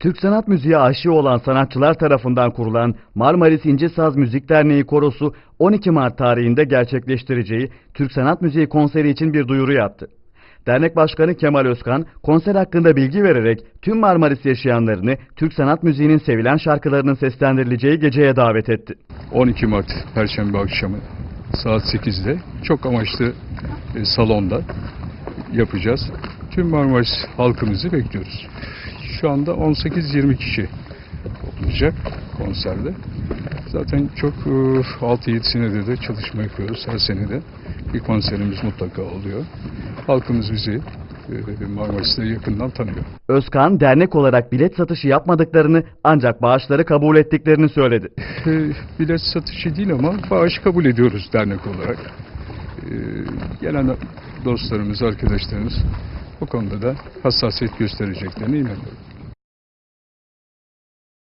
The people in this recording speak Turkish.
Türk sanat müziği aşığı olan sanatçılar tarafından kurulan Marmaris İnce Saz Müzik Derneği Korosu 12 Mart tarihinde gerçekleştireceği Türk Sanat Müziği konseri için bir duyuru yaptı. Dernek Başkanı Kemal Özkan konser hakkında bilgi vererek tüm Marmaris yaşayanlarını Türk sanat müziğinin sevilen şarkılarının seslendirileceği geceye davet etti. 12 Mart Perşembe akşamı saat 8'de çok amaçlı e, salonda yapacağız. Tüm Marmaris halkımızı bekliyoruz. Şu anda 18-20 kişi olacak konserde. Zaten çok e, 6-7 senedir de çalışma yapıyoruz her senede. Bir konserimiz mutlaka oluyor. Halkımız bizi e, Marmaris'te yakından tanıyor. Özkan dernek olarak bilet satışı yapmadıklarını ancak bağışları kabul ettiklerini söyledi. E, bilet satışı değil ama bağış kabul ediyoruz dernek olarak. E, gelen dostlarımız, arkadaşlarımız bu konuda da hassasiyet göstereceklerine inanıyorum.